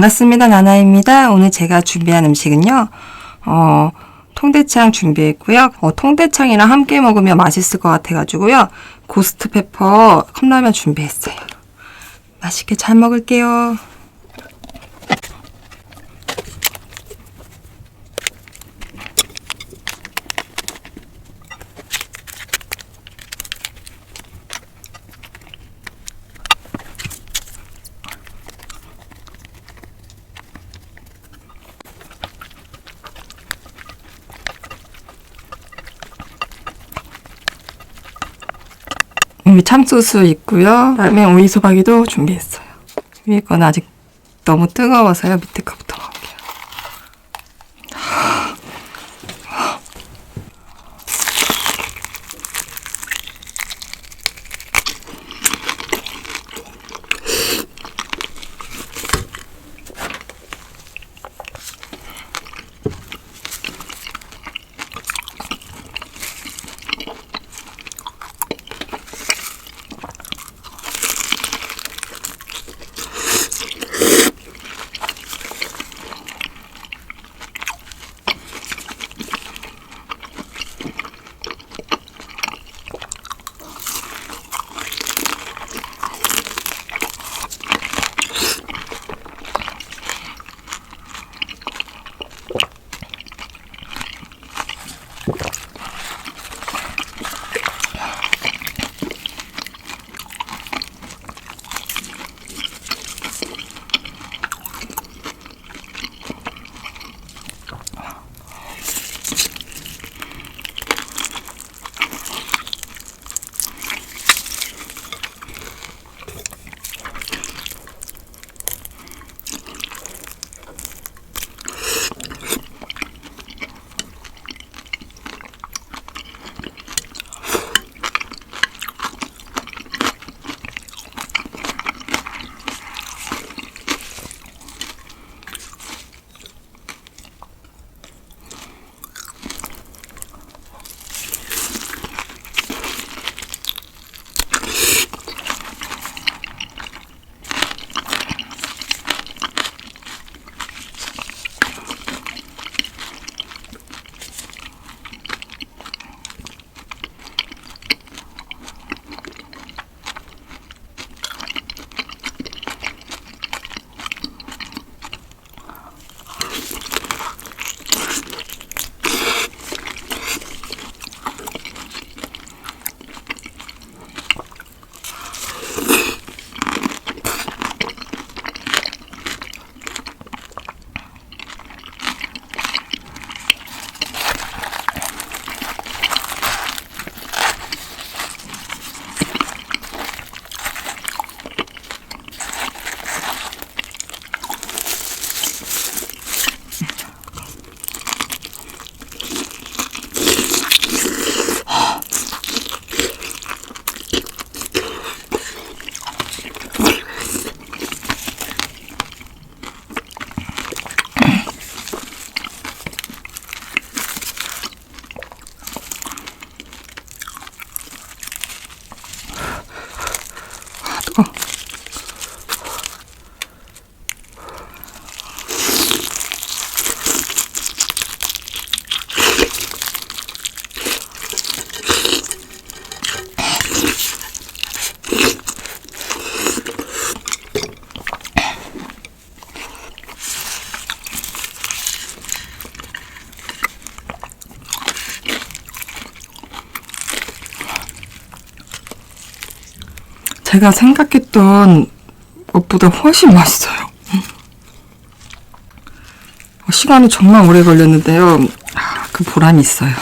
반갑습니다. 나나입니다. 오늘 제가 준비한 음식은요, 어, 통대창 준비했고요. 어, 통대창이랑 함께 먹으면 맛있을 것 같아가지고요. 고스트 페퍼 컵라면 준비했어요. 맛있게 잘 먹을게요. 참소스 있고요. 그다음에 오이소박이도 준비했어요. 위에 건 아직 너무 뜨거워서요. 밑에 거부터 먹 제가 생각했던 것보다 훨씬 맛있어요. 어, 시간이 정말 오래 걸렸는데요. 아, 그 보람이 있어요.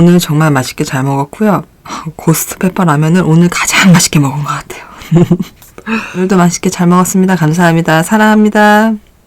오늘 정말 맛있게 잘 먹었고요. 고스트 페퍼 라면을 오늘 가장 맛있게 먹은 것 같아요. 오늘도 맛있게 잘 먹었습니다. 감사합니다. 사랑합니다.